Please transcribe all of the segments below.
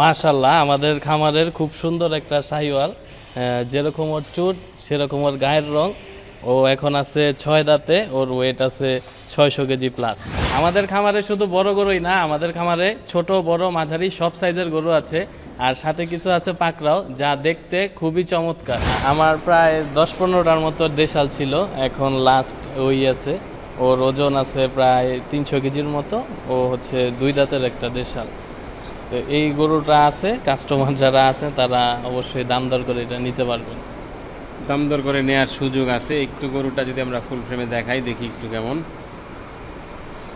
মাশাল্লাহ আমাদের খামারের খুব সুন্দর একটা আহ, যেরকম ওর চুট সেরকম ওর গায়ের রং। ও এখন আছে ছয় দাঁতে ওর ওয়েট আছে ছয়শো কেজি প্লাস আমাদের খামারে শুধু বড় গরুই না আমাদের খামারে ছোট বড় মাঝারি সব সাইজের গরু আছে। আর সাথে কিছু আছে পাকড়াও যা দেখতে খুবই চমৎকার। আমার প্রায় দশ পনেরোটার মতো দেশাল ছিল এখন লাস্ট ওই আছে। ওর ওজন আছে প্রায় তিনশো কেজির মতো ও হচ্ছে দুই দাঁতের একটা দেশাল। তো এই গরুটা আছে কাস্টমার যারা আছে তারা অবশ্যই দাম দর করে এটা নিতে পারবেন। দাম দর করে নেওয়ার সুযোগ আছে। একটু গরুটা যদি আমরা ফুল ফ্রেমে দেখাই দেখি একটু কেমন।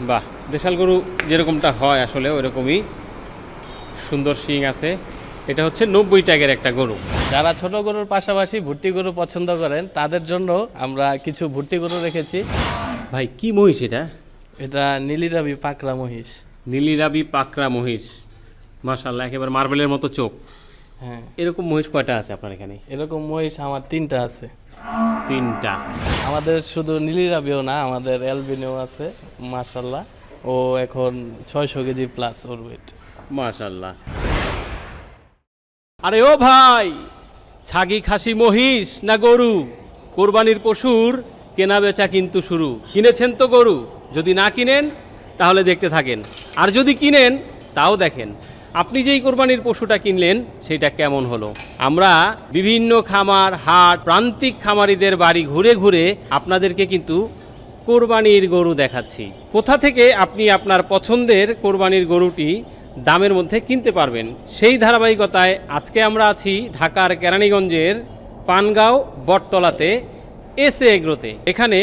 বাহ দেশাল গরু যেরকমটা হয় আসলে ওরকমই সুন্দর শিং আছে। এটা হচ্ছে নব্বই ট্যাগের একটা গরু। যারা ছোট গরুর পাশাপাশি ভুট্টি গরু পছন্দ করেন তাদের জন্য আমরা কিছু ভুট্টি গরু রেখেছি। ভাই কি মহিষ এটা? এটা নীলিরাবি পাকড়া মহিষ। নীলিরাবি পাকরা মহিষ। মাশাল্লাহ একেবারে মার্বেলের মতো চোখ। হ্যাঁ। এরকম মহিষ কয়টা আছে আপনার এখানে? এরকম মহিষ আমার তিনটা আছে। তিনটা। আমাদের শুধু নীলিরাবিও না আমাদের অ্যালবিনেও আছে মাশাল্লাহ ও এখন ছয়শো কেজি প্লাস ওর ওয়েট মাশাল্লাহ আরে ও ভাই ছাগি খাসি মহিষ না গরু? কোরবানির পশুর কেনা বেচা কিন্তু শুরু। কিনেছেন তো গরু? যদি না কিনেন তাহলে দেখতে থাকেন। আর যদি কিনেন তাও দেখেন। আপনি যেই কোরবানির পশুটা কিনলেন, সেটা কেমন হলো? আমরা বিভিন্ন খামার, হাট, প্রান্তিক খামারিদের বাড়ি ঘুরে ঘুরে আপনাদেরকে কিন্তু কোরবানির গরু দেখাচ্ছি। কোথা থেকে আপনি আপনার পছন্দের কোরবানির গরুটি দামের মধ্যে কিনতে পারবেন, সেই ধারাবাহিকতায় আজকে আমরা আছি ঢাকার কেরানীগঞ্জের পানগাঁও বটতলাতে এসে এগ্রোতে। এখানে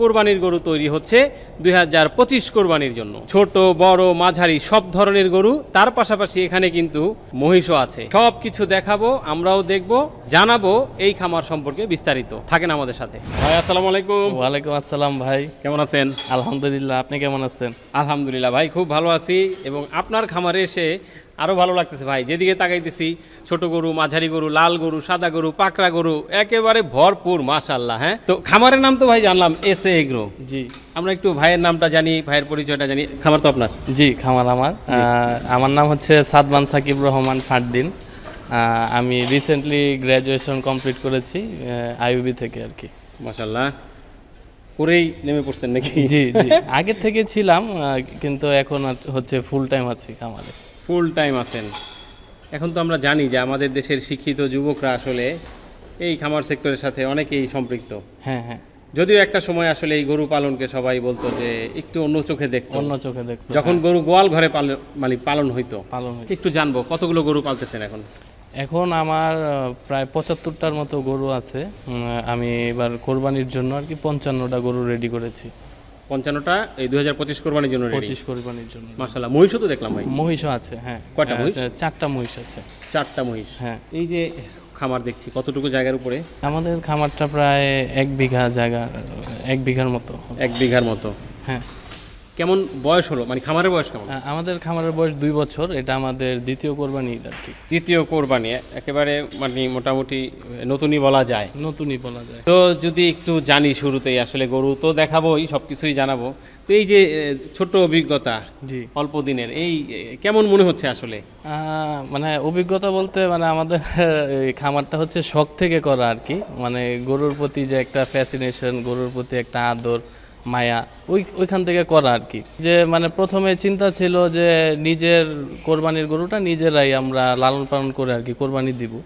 কোরবানির গরু তৈরি হচ্ছে দুই হাজার পঁচিশ কোরবানির জন্য। ছোট বড় মাঝারি সব ধরনের গরু তার পাশাপাশি এখানে কিন্তু মহিষও আছে। সব কিছু দেখাবো আমরাও দেখব জানাব এই খামার সম্পর্কে বিস্তারিত। থাকেন আমাদের সাথে। ভাই আসসালামু আলাইকুম। ওয়ালাইকুম আসসালাম ভাই। কেমন আছেন? আলহামদুলিল্লাহ আপনি কেমন আছেন? আলহামদুলিল্লাহ ভাই খুব ভালো আছি এবং আপনার খামারে এসে আরও ভালো লাগতেছে ভাই। যেদিকে তাকাইতেছি ছোট গরু মাঝারি গরু লাল গরু সাদা গরু পাকড়া গরু একেবারে ভরপুর মাশাল্লাহ হ্যাঁ? তো খামারের নাম তো ভাই জানলাম এস এ এগ্রো। জি। আমরা একটু ভাইয়ের নামটা জানি ভাইয়ের পরিচয়টা জানি। খামার তো আপনার? জি খামার আমার। আমার নাম হচ্ছে সাদমান সাকিব রহমান ফারদিন। আমি রিসেন্টলি গ্র্যাজুয়েশন কমপ্লিট করেছি আইউবি থেকে আর কি। মাশাল্লাহ করেই নেমে পড়ছেন নাকি? জি জি। আগে থেকে ছিলাম কিন্তু এখন হচ্ছে ফুল টাইম আছি খামারে। ফুল টাইম আছেন। এখন তো আমরা জানি যে আমাদের দেশের শিক্ষিত যুবকরা আসলে এই খামার সেক্টরের সাথে অনেকেই সম্পৃক্ত। হ্যাঁ হ্যাঁ। যদিও একটা সময় আসলে এই গরু পালনকে সবাই বলতো যে একটু অন্য চোখে দেখতো। অন্য চোখে দেখতে যখন গরু গোয়াল ঘরে পালন মানে পালন হইতো। পালন হয় একটু জানব কতগুলো গরু পালতেছেন এখন? এখন আমার প্রায় পঁচাত্তরটার মতো গরু আছে। আমি এবার কোরবানির জন্য আর কি পঞ্চান্নটা গরু রেডি করেছি। পঞ্চান্নটা এই দুই হাজার পঁচিশ কোরবানির জন্য পঁচিশ কোরবানির জন্য মাসাল্লাহ মহিষও তো দেখলাম ভাই। মহিষও আছে হ্যাঁ। কয়টা মহিষ? চারটা মহিষ আছে। চারটা মহিষ। হ্যাঁ। এই যে খামার দেখছি কতটুকু জায়গার উপরে? আমাদের খামারটা প্রায় এক বিঘা জায়গা এক বিঘার মতো। এক বিঘার মতো। হ্যাঁ। কেমন বয়স হলো? মানে খামারের বয়স কেমন? আমাদের খামারের বয়স দুই বছর। এটা আমাদের দ্বিতীয় কোরবানি আর কি। দ্বিতীয় কোরবানি একেবারে মানে মোটামুটি নতুনই বলা যায়। নতুনই বলা যায়। তো যদি একটু জানি শুরুতেই আসলে গরু তো দেখাবোই সব কিছুই জানাব। তো এই যে এ, ছোট্ট অভিজ্ঞতা জি। অল্প দিনের এই কেমন মনে হচ্ছে আসলে? আহ, মানে অভিজ্ঞতা বলতে মানে আমাদের এই খামারটা হচ্ছে শখ থেকে করা আর কি। মানে গরুর প্রতি যে একটা ফ্যাসিনেশন গরুর প্রতি একটা আদর মায়া, ওই, ওইখান থেকে করা আর কি। যে মানে প্রথমে চিন্তা ছিল যে নিজের কোরবানির গরুটা নিজেরাই আমরা লালন পালন করে আর কি কোরবানি দিব।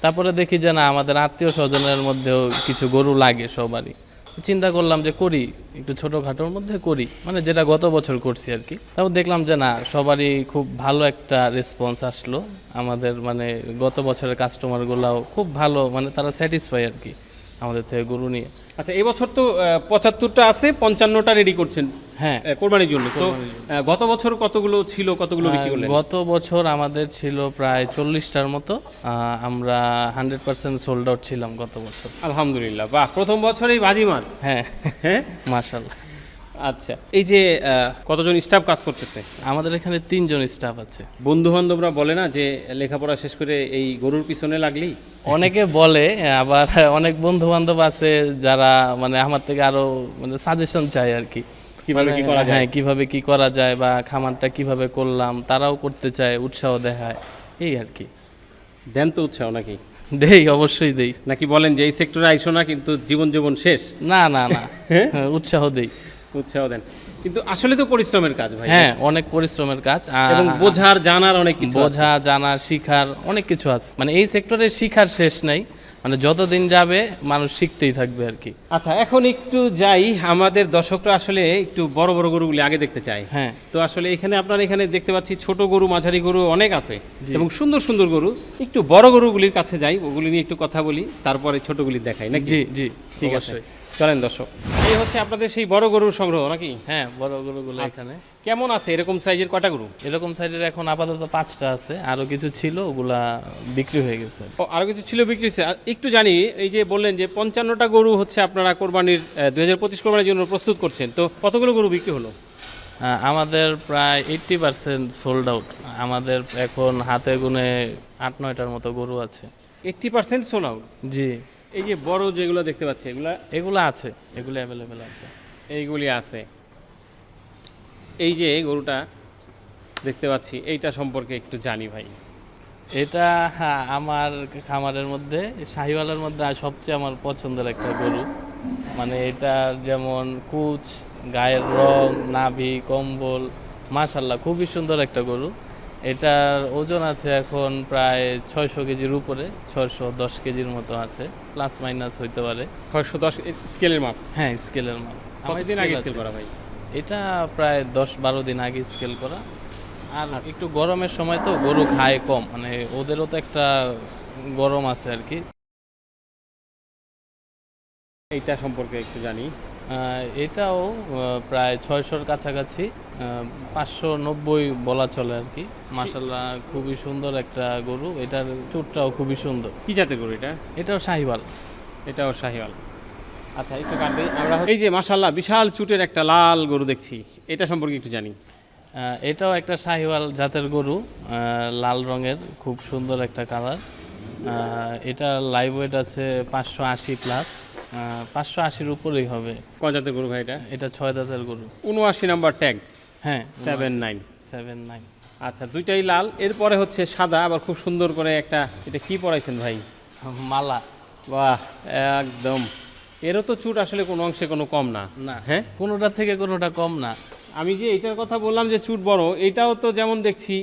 তারপরে দেখি যে না, আমাদের আত্মীয় স্বজনের মধ্যেও কিছু গরু লাগে সবারই। চিন্তা করলাম যে করি, একটু ছোটোখাটোর মধ্যে করি মানে যেটা গত বছর করছি আর কি। তারপর দেখলাম যে না, সবারই খুব ভালো একটা রেসপন্স আসলো। আমাদের মানে গত বছরের কাস্টমারগুলাও খুব ভালো মানে তারা স্যাটিসফাই আর কি আমাদের থেকে গরু নিয়ে। আচ্ছা এবছর তো পঁচাত্তরটা আছে পঞ্চান্নটা রেডি করছেন। হ্যাঁ। কোরবানির জন্য তো গত বছর কতগুলো ছিল কতগুলো বিক্রি করলেন? গত বছর আমাদের ছিল প্রায় চল্লিশটার মতো। আমরা হান্ড্রেড পার্সেন্ট সোল্ড আউট ছিলাম গত বছর। আলহামদুলিল্লাহ বাহ প্রথম বছরেই বাজিমার। হ্যাঁ। হ্যাঁ? মার্শাল্লাহ আচ্ছা। এই যে কতজন স্টাফ কাজ করতেছে? আমাদের এখানে তিনজন স্টাফ আছে। বন্ধু বান্ধবরা বলে না যে লেখাপড়া শেষ করে এই গরুর পিছনে লাগলেই? অনেকে বলে আবার অনেক বন্ধু বান্ধব আছে যারা মানে আমার থেকে আরও মানে সাজেশন চায় আর কি। কীভাবে কি মানে, করা যায়? হ্যাঁ কীভাবে কি করা যায় বা খামারটা কীভাবে করলাম তারাও করতে চায় উৎসাহ দেখায় এই আর কি। দেন তো উৎসাহ নাকি? দেই অবশ্যই দেই। নাকি বলেন যে এই সেক্টরে আইসো না কিন্তু জীবন জীবন শেষ? না না না। হ্যাঁ, উৎসাহ দেই। উৎসাহ দেন। কিন্তু আসলে তো পরিশ্রমের কাজ ভাই। হ্যাঁ অনেক পরিশ্রমের কাজ। এবং বোঝার জানার অনেক কিছু বোঝা জানা শিখার অনেক কিছু আছে। মানে এই সেক্টরে শিখার শেষ নাই। মানে যতদিন যাবে মানুষ শিখতেই থাকবে আর কি। আচ্ছা এখন একটু যাই। আমাদের দর্শকরা আসলে একটু বড় বড় গরুগুলি আগে দেখতে চায়। হ্যাঁ। তো আসলে এখানে আপনার এখানে দেখতে পাচ্ছি ছোট গরু মাঝারি গরু অনেক আছে। এবং সুন্দর সুন্দর গরু। একটু বড় গরুগুলির কাছে যাই। ওগুলি নিয়ে একটু কথা বলি তারপরে ছোটগুলি দেখাই নাকি? জি জি ঠিক আছে। চলেন দর্শক। এই হচ্ছে আপনাদের সেই বড় গরুর সংগ্রহ নাকি? হ্যাঁ বড় গরুগুলো এখানে। কেমন আছে? এরকম সাইজের কটা গরু? এরকম সাইজের এখন আপাতত পাঁচটা আছে। আরও কিছু ছিল ওগুলা বিক্রি হয়ে গেছে। আরও কিছু ছিল বিক্রি হয়েছে। আর একটু জানি এই যে বললেন যে পঞ্চান্নটা গরু হচ্ছে আপনারা কোরবানির দুই হাজার পঁচিশ কোরবানির জন্য প্রস্তুত করছেন। তো কতগুলো গরু বিক্রি হলো? আমাদের প্রায় এইট্টি পার্সেন্ট সোল্ড আউট আমাদের এখন হাতে গুনে আট নয়টার মতো গরু আছে। এইট্টি পার্সেন্ট সোল আউট জি। এই যে বড় যেগুলো দেখতে পাচ্ছি এগুলা এগুলো আছে এগুলো অ্যাভেলেবেল আছে। এইগুলি আছে। এই যে গরুটা দেখতে পাচ্ছি এইটা সম্পর্কে একটু জানি ভাই। এটা হ্যাঁ, আমার খামারের মধ্যে শাহিওয়ালের মধ্যে সবচেয়ে আমার পছন্দের একটা গরু। মানে এটার যেমন কুচ গায়ের রং নাভি কম্বল মাশাল্লাহ খুবই সুন্দর একটা গরু। এটার ওজন আছে এখন প্রায় ছয়শো কেজির উপরে ছয়শো দশ কেজির মতো আছে প্লাস মাইনাস হইতে পারে। ছয়শো দশ স্কেলের মাপ? হ্যাঁ স্কেলের মাপ। কতদিন আগে স্কেল করা ভাই? এটা প্রায় দশ বারো দিন আগে স্কেল করা। আর একটু গরমের সময় তো গরু খায় কম মানে ওদেরও তো একটা গরম আছে আর কি। এইটা সম্পর্কে একটু জানি। এটাও প্রায় ছয়শোর কাছাকাছি পাঁচশো নব্বই বলা চলে আর কি। মাসাল্লাহ খুবই সুন্দর একটা গরু। এটার চুটটাও খুবই সুন্দর। কি জাতের গরু এটা? এটাও শাহিওয়াল। এটাও শাহিওয়াল। আচ্ছা একটু কাটবে আমরা এই যে মাশাল্লাহ বিশাল চুটের একটা লাল গরু দেখছি। এটা সম্পর্কে একটু জানি। এটাও একটা শাহিওয়াল জাতের গরু লাল রঙের খুব সুন্দর একটা কালার। এটা লাইভ ওয়েট আছে পাঁচশো আশি প্লাস পাঁচশো আশির উপরেই হবে। ক জাতের গরু ভাই এটা? এটা ছয় দাঁতের গরু। উনআশি নাম্বার ট্যাগ হ্যাঁ সেভেন নাইন সেভেন নাইন আচ্ছা দুইটাই লাল এরপরে হচ্ছে সাদা আবার খুব সুন্দর করে একটা এটা কি পড়াইছেন ভাই? মালা। বাহ একদম। এরও তো চুট আসলে কোনো অংশে কোনো কম না। না হ্যাঁ? কোনোটা থেকে কোনোটা কম না। আমি যে এইটার কথা বললাম যে চুট বড় এটাও তো যেমন দেখছি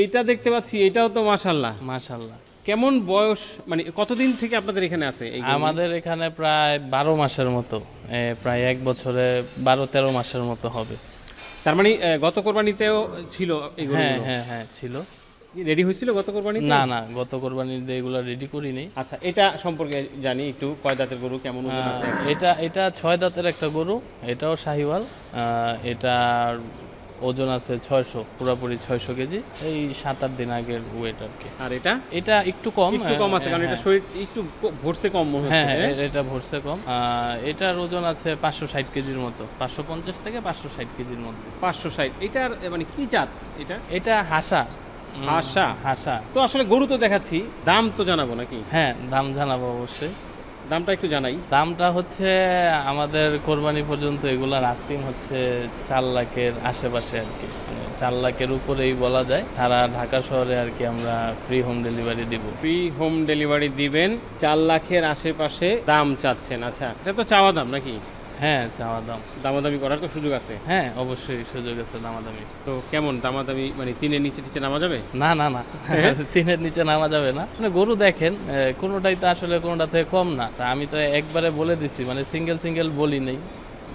এইটা দেখতে পাচ্ছি এটাও তো মাশাল্লাহ। মাশাল্লাহ। কেমন বয়স মানে কতদিন থেকে আপনাদের এখানে আছে আমাদের এখানে প্রায় বারো মাসের মতো প্রায় এক বছরে বারো তেরো মাসের মতো হবে। তার মানে গত কোরবানিতেও ছিল হ্যাঁ হ্যাঁ হ্যাঁ ছিল। রেডি হয়েছিল গত কোরবানি না না গত কোরবানির দিয়ে এগুলো রেডি করিনি। আচ্ছা এটা সম্পর্কে জানি একটু কয় দাঁতের গরু কেমন এটা এটা ছয় দাঁতের একটা গরু এটাও শাহিওয়াল এটার ওজন আছে ছয়শো পুরোপুরি ছয়শো কেজি। এই সাত আট দিন আগের ওয়েট আর কি। আর এটা? এটা একটু কম একটু কম আছে কারণ এটা শরীর একটু ভরসে কম মনে হ্যাঁ হচ্ছে হ্যাঁ এটা ভরসে কম। এটার ওজন আছে পাঁচশো ষাট কেজির মতো। পাঁচশো পঞ্চাশ থেকে পাঁচশো ষাট কেজির মতো পাঁচশো ষাট। এটার মানে কি জাত এটা? এটা হাসা। হাসা? হাসা। তো আসলে গরু তো দেখাচ্ছি দাম তো জানাব নাকি? হ্যাঁ দাম জানাব অবশ্যই। দামটা একটু জানাই। দামটা হচ্ছে আমাদের কোরবানি পর্যন্ত এগুলার আস্কিং হচ্ছে চার লাখের আশেপাশে আর কি। মানে চার লাখের উপরেই বলা যায়। সারা ঢাকা শহরে আর কি আমরা ফ্রি হোম ডেলিভারি দিব। ফ্রি হোম ডেলিভারি দিবেন চার লাখের আশেপাশে দাম চাচ্ছেন। আচ্ছা এটা তো চাওয়া দাম নাকি? হ্যাঁ চাওয়া দাম দামাদামি করার তো সুযোগ আছে। হ্যাঁ অবশ্যই সুযোগ আছে দামাদামি। তো কেমন দামাদামি মানে তিনের নিচে টিচে নামা যাবে? না না না। তিনের নিচে নামা যাবে না। মানে গরু দেখেন কোনোটাই তো আসলে কোনোটা থেকে কম না। তা আমি তো একবারে বলে দিছি মানে সিঙ্গেল সিঙ্গেল বলি নেই।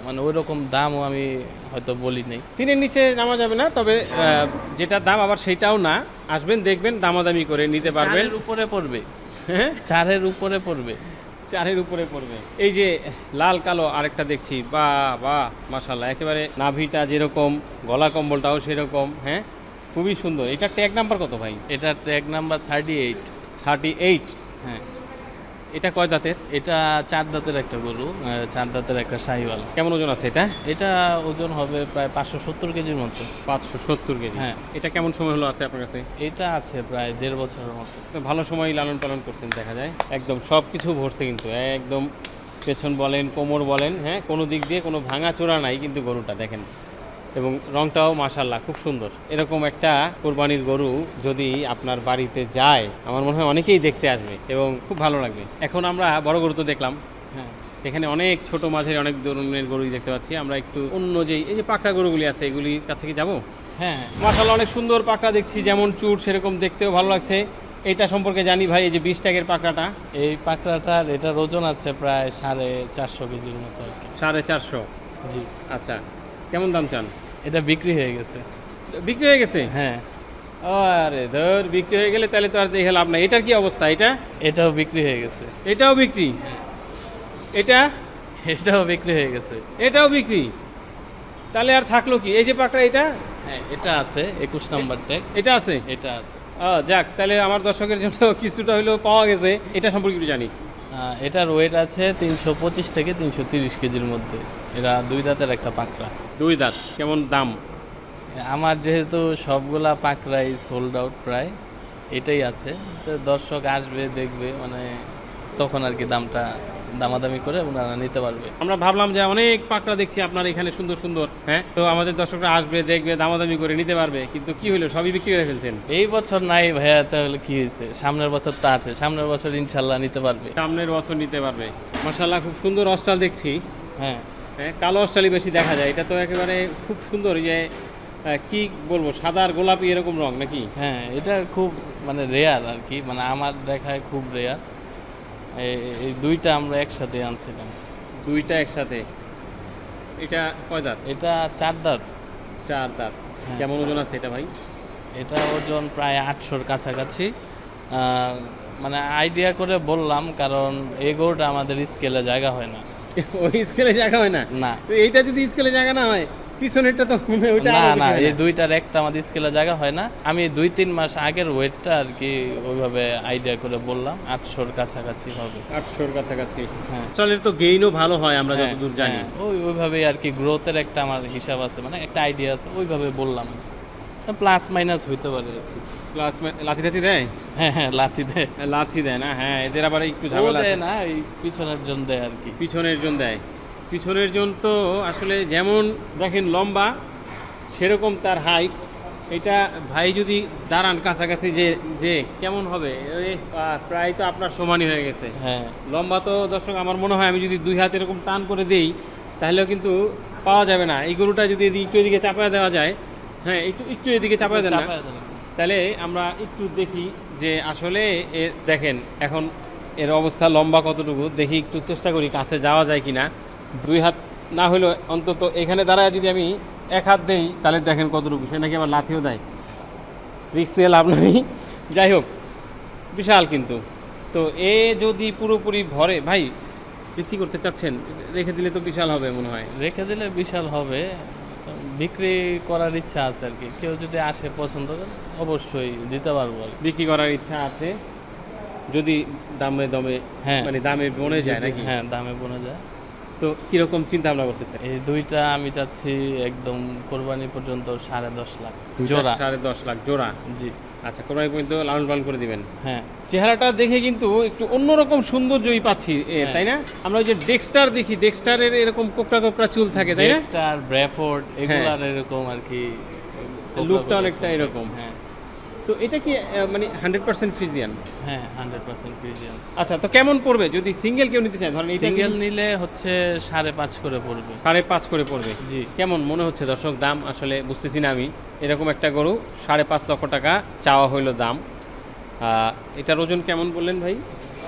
মানে ওই রকম দামও আমি হয়তো বলি নেই। তিনের নিচে নামা যাবে না তবে যেটা দাম আবার সেটাও না। আসবেন দেখবেন দামাদামি করে নিতে পারবেন। উপরে পড়বে। হ্যাঁ? চারের উপরে পড়বে। চারের উপরে পড়বে। এই যে লাল কালো আরেকটা দেখছি বা বা মাসাল্লাহ একেবারে নাভিটা যেরকম গলা কম্বলটাও সেরকম হ্যাঁ? খুবই সুন্দর। এটা ট্যাগ নাম্বার কত ভাই? এটা tag number thirty eight thirty eight হ্যাঁ। এটা কয় দাঁতের? এটা চার দাঁতের একটা গরু চার দাঁতের একটা শাহিওয়াল কেমন ওজন আছে এটা? এটা ওজন হবে প্রায় পাঁচশো সত্তর কেজির মতো। পাঁচশো সত্তর কেজি? হ্যাঁ। এটা কেমন সময় হলো আছে আপনার কাছে? এটা আছে প্রায় দেড় বছরের মতো। ভালো সময় লালন পালন করছেন দেখা যায়। একদম সব কিছু ভরছে কিন্তু একদম পেছন বলেন কোমর বলেন হ্যাঁ কোনো দিক দিয়ে কোনো ভাঙা চোরা নাই কিন্তু গরুটা দেখেন। এবং রংটাও মাশাল্লাহ খুব সুন্দর। এরকম একটা কোরবানির গরু যদি আপনার বাড়িতে যায় আমার মনে হয় অনেকেই দেখতে আসবে এবং খুব ভালো লাগবে। এখন আমরা বড় গরু তো দেখলাম। হ্যাঁ এখানে অনেক ছোট মাঝের অনেক ধরনের গরুই দেখতে পাচ্ছি। আমরা একটু অন্য যেই এই যে পাকড়া গরুগুলি আছে এগুলির কাছে কি যাব? হ্যাঁ। মাশাল্লাহ অনেক সুন্দর পাকড়া দেখছি যেমন চুট সেরকম দেখতেও ভালো লাগছে। এটা সম্পর্কে জানি ভাই এই যে বিশ ট্যাগের পাকড়াটা। এই পাকড়াটার এটার ওজন আছে প্রায় সাড়ে চারশো কেজির মতো সাড়ে চারশো? জি। আচ্ছা কেমন দাম চান? এটা বিক্রি হয়ে গেছে। বিক্রি হয়ে গেছে? হ্যাঁ। আরে ধর বিক্রি হয়ে গেলে তাহলে তো আর দেখে লাভ নাই। এটার কি অবস্থা? এটা? এটাও বিক্রি হয়ে গেছে। এটাও বিক্রি? এটা? এটাও বিক্রি হয়ে গেছে। এটাও বিক্রি? তাহলে আর থাকল কি? এই যে পাকড়া এটা? হ্যাঁ এটা আছে একুশ নাম্বার ট্যাগ। এটা আছে? এটা আছে। ও, যাক তাহলে আমার দর্শকের জন্য কিছুটা হলেও পাওয়া গেছে। এটা সম্পর্কে একটু জানি। এটার ওয়েট আছে তিনশো পঁচিশ থেকে তিনশো তিরিশ কেজির মধ্যে। এরা দুই দাঁতের একটা পাকড়া। দুই দাঁত কেমন দাম? আমার যেহেতু সবগুলা পাকড়াই সোল্ড আউট প্রায় এটাই আছে। তো দর্শক আসবে দেখবে মানে তখন আর কি দামটা দামাদামি করে ওনারা নিতে পারবে। আমরা ভাবলাম যে অনেক পাকড়া দেখছি আপনার এখানে সুন্দর সুন্দর হ্যাঁ? তো আমাদের দর্শকরা আসবে দেখবে দামাদামি করে নিতে পারবে। কিন্তু কি হলো সবই বিক্রি করে ফেলছেন? এই বছর নাই ভাইয়া তাহলে কি হয়েছে? সামনের বছর তো আছে সামনের বছর ইনশাল্লাহ নিতে পারবে। সামনের বছর নিতে পারবে। মার্শাল্লাহ খুব সুন্দর অস্টাল দেখছি। হ্যাঁ। হ্যাঁ কালো অস্টালি বেশি দেখা যায়। এটা তো একেবারে খুব সুন্দর এই যে কি বলব সাদা আর গোলাপি এরকম রং নাকি? হ্যাঁ এটা খুব মানে রেয়ার আর কি। মানে আমার দেখায় খুব রেয়ার এই দুইটা আমরা একসাথে আনছিলাম। দুইটা একসাথে? এটা কয় দাঁত? এটা চার দাঁত। চার দাঁত। হ্যাঁ। কেমন ওজন আছে এটা ভাই? এটা ওজন প্রায় আটশোর কাছাকাছি। মানে আইডিয়া করে বললাম কারণ এই গরুটা আমাদের স্কেলে জায়গা হয় না। ওই স্কেলে জায়গা হয় না? না। তো এইটা যদি স্কেলে জায়গা না হয় পিছনেরটা তো মনে হয় ওইটা না না এই দুইটার একটা আমাদের স্কেলে জায়গা হয় না। আমি দুই তিন মাস আগের ওয়েটটা আর কি ওইভাবে আইডিয়া করে বললাম আটশোর কাছাকাছি হবে। আটশোর কাছাকাছি হ্যাঁ। চলের তো গেইনও ভালো হয় আমরা হ্যাঁ, যতদূর জানি। হ্যাঁ, ওই ওইভাবেই আর কি গ্রোথের একটা আমার হিসাব আছে মানে একটা আইডিয়া আছে ওইভাবে বললাম। প্লাস মাইনাস হইতে পারে। প্লাস লাথি টাথি দেয়? হ্যাঁ হ্যাঁ লাথি দেয়। লাথি দেয় না হ্যাঁ এদের আবার একটু ঝামেলা দেয় না এই পিছনের জন দেয় আর কি। পিছনের জন দেয়। পিছনের জন তো আসলে যেমন দেখেন লম্বা সেরকম তার হাইট এটা ভাই যদি দাঁড়ান কাছাকাছি যে যে কেমন হবে? প্রায় তো আপনার সমানই হয়ে গেছে। হ্যাঁ। লম্বা তো দর্শক আমার মনে হয় আমি যদি দুই হাত এরকম টান করে দিই তাহলেও কিন্তু পাওয়া যাবে না। এই গরুটা যদি একটু এদিকে চাপায় দেওয়া যায় হ্যাঁ একটু একটু এদিকে চাপায় দেন না। তাহলে আমরা একটু দেখি যে আসলে দেখেন এখন এর অবস্থা লম্বা কতটুকু দেখি একটু চেষ্টা করি কাছে যাওয়া যায় কিনা। দুই হাত না হলেও অন্তত এখানে দাঁড়ায় যদি আমি এক হাত দেই তাহলে দেখেন কতটুকু। সে নাকি আবার লাথিও দেয়। রিক্স নিয়ে লাভ নেই। যাই হোক বিশাল কিন্তু। তো এ যদি পুরোপুরি ভরে ভাই বিক্রি করতে চাচ্ছেন রেখে দিলে তো বিশাল হবে মনে হয়। রেখে দিলে বিশাল হবে। বিক্রি করার ইচ্ছা আছে আর কি। কেউ যদি আসে পছন্দ করে অবশ্যই দিতে পারব আর বিক্রি করার ইচ্ছা আছে। যদি দামে দমে হ্যাঁ। মানে দামে বনে যায় নাকি? হ্যাঁ দামে বনে যায়। তো কীরকম চিন্তা ভাবনা করতেছে এই দুইটা আমি চাচ্ছি একদম কোরবানি পর্যন্ত সাড়ে দশ লাখ জোড়া। সাড়ে দশ লাখ জোড়া? জি। আচ্ছা কোরবানি পর্যন্ত লালন পালন করে দিবেন? হ্যাঁ। চেহারাটা দেখে কিন্তু একটু অন্যরকম সৌন্দর্যই পাচ্ছি হ্যাঁ। তাই না? আমরা ওই যে ডেক্সটার দেখি ডেক্সটারের এরকম কোকড়া কোকড়া চুল থাকে তাই না? ডেক্সটার ব্র্যাফোর্ড এগুলার এরকম আর কি লুকটা অনেকটা এরকম। হ্যাঁ। তো এটা কি মানে হান্ড্রেড পার্সেন্ট ফ্রিজিয়ান হ্যাঁ হান্ড্রেড পার্সেন্ট ফ্রিজিয়ান আচ্ছা তো কেমন পড়বে? যদি সিঙ্গেল কেউ নিতে চায় ধরেন সিঙ্গেল নিলে হচ্ছে সাড়ে পাঁচ করে পড়বে। সাড়ে পাঁচ করে পড়বে। জি। কেমন মনে হচ্ছে দর্শক দাম? আসলে বুঝতেছি না আমি। এরকম একটা গরু সাড়ে পাঁচ লক্ষ টাকা চাওয়া হইল দাম। এটার ওজন কেমন বললেন ভাই?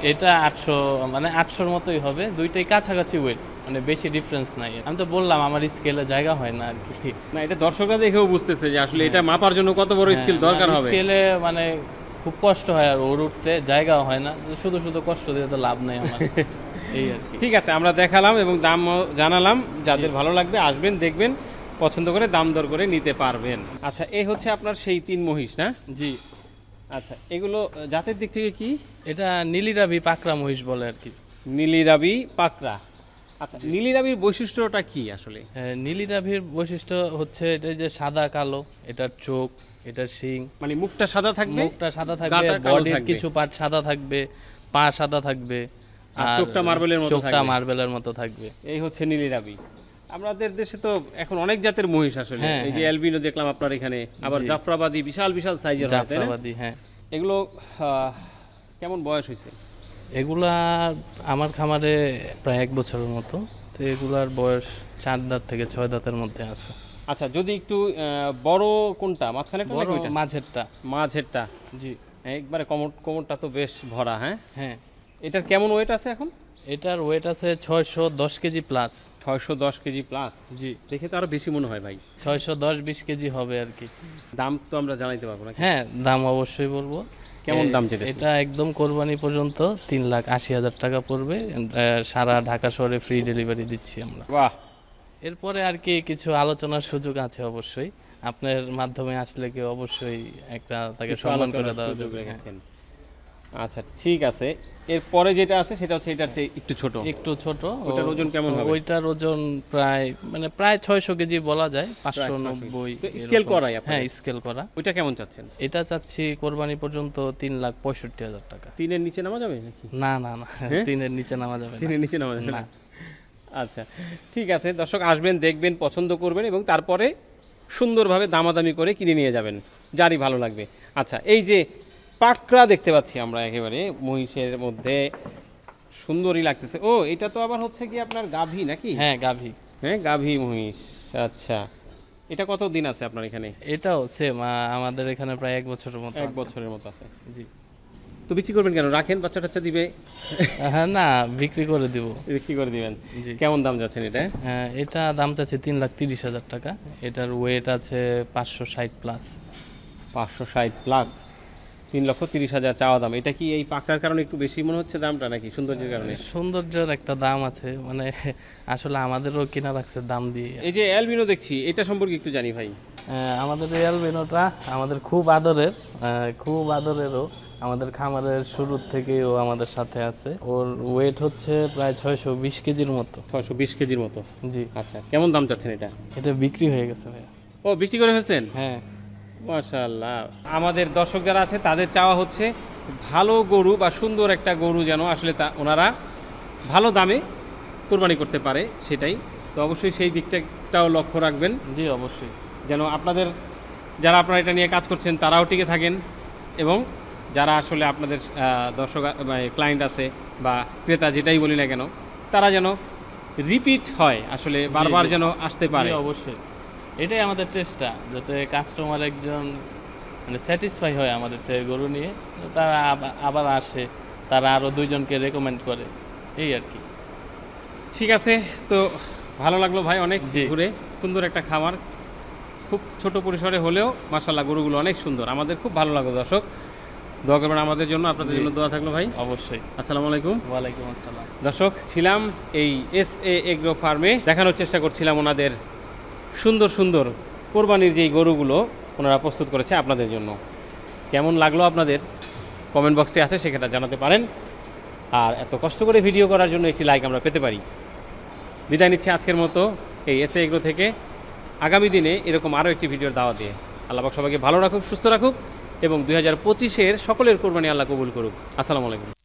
এটা আটশো মানে আটশোর মতোই হবে। দুইটাই কাছাকাছি ওয়েট মানে বেশি ডিফারেন্স নাই। আমি তো বললাম আমার স্কেলে জায়গা হয় না আর কি। না এটা দর্শকরা দেখেও বুঝতেছে যে আসলে এটা মাপার জন্য কত বড় স্কেল দরকার হবে। স্কেলে মানে খুব কষ্ট হয় আর ওর উঠতে জায়গাও হয় না। শুধু শুধু কষ্ট দিয়ে তো লাভ নেই আমার। এই আর কি। ঠিক আছে আমরা দেখালাম এবং দাম জানালাম। যাদের ভালো লাগবে আসবেন দেখবেন পছন্দ করে দাম দর করে নিতে পারবেন। আচ্ছা এই হচ্ছে আপনার সেই তিন মহিষ না? জি। আচ্ছা এগুলো জাতের দিক থেকে কি? এটা নীলিরাবি পাকরা মহিষ বলে আর কি। নীলিরাবি পাকরা আচ্ছা নীলিরাবির বৈশিষ্ট্যটা কি আসলে? নীলিরাভির বৈশিষ্ট্য হচ্ছে এটা যে সাদা কালো এটার চোখ এটার শিং। মানে মুখটা সাদা থাকবে? মুখটা সাদা থাকবে বডির কিছু পার্ট সাদা থাকবে পা সাদা থাকবে আর চোখটা মার্বেলের মতো চোখটা মার্বেলের মতো থাকবে। এই হচ্ছে নীলিরাবি আমাদের দেশে তো এখন অনেক জাতের মহিষ আসলে। হ্যাঁ, এই যে অ্যালবিনো দেখলাম আপনার এখানে আবার জাফরাবাদি বিশাল বিশাল সাইজের হয় জাফরাবাদী হ্যাঁ। এগুলো কেমন বয়স হয়েছে? এগুলা আমার খামারে প্রায় এক বছরের মতো। তো এগুলার বয়স চার দাঁত থেকে ছয় দাঁতের মধ্যে আছে। আচ্ছা যদি একটু বড় কোনটা? মাঝখানে মাঝেরটা। মাঝেরটা। জি। একবারে কোমর কোমরটা তো বেশ ভরা হ্যাঁ? হ্যাঁ। এটার কেমন ওয়েট আছে এখন? এটার ওয়েট আছে ছয়শো দশ কেজি প্লাস ছয়শো দশ কেজি প্লাস জি। দেখে তো আরও বেশি মনে হয় ভাই। ছয়শো দশ বিশ কেজি হবে আর কি। দাম তো আমরা জানাইতে পারব না হ্যাঁ দাম অবশ্যই বলব। কেমন দাম চেয়েছেন? এটা একদম কোরবানি পর্যন্ত তিন লাখ আশি হাজার টাকা পড়বে। সারা ঢাকা শহরে ফ্রি ডেলিভারি দিচ্ছি আমরা। বাহ! এরপরে আর কি কিছু আলোচনার সুযোগ আছে অবশ্যই। আপনার মাধ্যমে আসলে কি অবশ্যই একটা তাকে সম্মান করে দেওয়া যাবে হ্যাঁ। আচ্ছা ঠিক আছে। এরপরে যেটা আছে সেটা হচ্ছে এটার চেয়ে একটু ছোট। একটু ছোট। ওটার ওজন কেমন হবে? ওইটার ওজন প্রায় মানে প্রায় ছয়শো কেজি বলা যায় পাঁচশো 600 নব্বই তো scale করাই আপনাদের? হ্যাঁ স্কেল করা। ওইটা কেমন চাচ্ছেন? এটা চাচ্ছি কোরবানি পর্যন্ত তিন লাখ পঁয়ষট্টি হাজার টাকা। তিনের নিচে নামা যাবে নাকি? না না না তিনের নিচে নামা যাবে না। তিনের নিচে নামা যাবে না। আচ্ছা ঠিক আছে। দর্শক আসবেন দেখবেন পছন্দ করবেন এবং তারপরে সুন্দরভাবে দামাদামি করে কিনে নিয়ে যাবেন। যারই ভালো লাগবে। আচ্ছা এই যে পাকড়া দেখতে পাচ্ছি আমরা একেবারে মহিষের মধ্যে। সুন্দরই লাগতেছে। ও এটা তো আবার হচ্ছে কি আপনার গাভী নাকি? হ্যাঁ গাভী। হ্যাঁ গাভী মহিষ। আচ্ছা। এটা কত দিন আছে আপনার এখানে? এটাও সেম আমাদের এখানে প্রায় এক বছরের মতো এক বছরের মতো আছে। জি। তো বিক্রি করবেন কেন? রাখেন বাচ্চা টাচ্চা দিবে হ্যাঁ না বিক্রি করে দিব। বিক্রি করে দিবেন। জি। কেমন দাম যাচ্ছেন এটা? হ্যাঁ এটা দাম চাচ্ছে তিন লাখ তিরিশ হাজার টাকা। এটার ওয়েট আছে পাঁচশো ষাট প্লাস পাঁচশো ষাট প্লাস তিন লক্ষ তিরিশ হাজার চাওয়া দাম। এটা কি এই পাকটার কারণে একটু বেশি মনে হচ্ছে দামটা নাকি সৌন্দর্যের কারণে? সৌন্দর্যের একটা দাম আছে মানে আসলে আমাদেরও কেনা লাগছে দাম দিয়ে। এই যে অ্যালবিনো দেখছি এটা সম্পর্কে একটু জানি ভাই। আমাদের এই অ্যালবিনোটা আমাদের খুব আদরের খুব আদরেরও আমাদের খামারের শুরুর থেকে ও আমাদের সাথে আছে। ওর ওয়েট হচ্ছে প্রায় ছয়শো বিশ কেজির মতো। ছয়শো বিশ কেজির মতো? জি। আচ্ছা কেমন দাম চাচ্ছেন এটা? এটা বিক্রি হয়ে গেছে ভাইয়া। ও বিক্রি করে ফেলছেন? হ্যাঁ। মাশাল্লাহ আমাদের দর্শক যারা আছে তাদের চাওয়া হচ্ছে ভালো গরু বা সুন্দর একটা গরু যেন আসলে তা ওনারা ভালো দামে কোরবানি করতে পারে সেটাই। তো অবশ্যই সেই দিকটাও লক্ষ্য রাখবেন। জি অবশ্যই। যেন আপনাদের যারা আপনারা এটা নিয়ে কাজ করছেন তারাও টিকে থাকেন এবং যারা আসলে আপনাদের দর্শক ক্লায়েন্ট আছে বা ক্রেতা যেটাই বলি না কেন তারা যেন রিপিট হয় আসলে বারবার যেন আসতে পারে। অবশ্যই। এটাই আমাদের চেষ্টা যাতে কাস্টমার একজন মানে স্যাটিসফাই হয় আমাদের থেকে গরু নিয়ে তারা আবার আসে তারা আরও দুইজনকে রেকমেন্ড করে এই আর কি। ঠিক আছে তো ভালো লাগল ভাই অনেক। ঘুরে সুন্দর একটা খামার। খুব ছোট পরিসরে হলেও মাসাল্লাহ গরুগুলো অনেক সুন্দর। আমাদের খুব ভালো লাগল দর্শক। দোয়া করবেন আমাদের জন্য আপনাদের জন্য দোয়া থাকল ভাই। অবশ্যই। আসসালামু আলাইকুম। ওয়ালাইকুম আসসালাম। দর্শক ছিলাম এই এস এ এগ্রো ফার্মে দেখানোর চেষ্টা করছিলাম ওনাদের সুন্দর সুন্দর কোরবানির যেই গরুগুলো ওনারা প্রস্তুত করেছে আপনাদের জন্য। কেমন লাগল আপনাদের? কমেন্ট বক্সটি আছে সেখানে জানাতে পারেন। আর এত কষ্ট করে ভিডিও করার জন্য একটি লাইক আমরা পেতে পারি। বিদায় নিচ্ছে আজকের মতো এই এসে এ এগ্রো থেকে। আগামী দিনে এরকম আরও একটি ভিডিওর দাওয়া দিয়ে আল্লাহ পাক সবাইকে ভালো রাখুক, সুস্থ রাখুক এবং দুই হাজার পঁচিশের সকলের কোরবানি আল্লাহ কবুল করুক। আসসালামু আলাইকুম।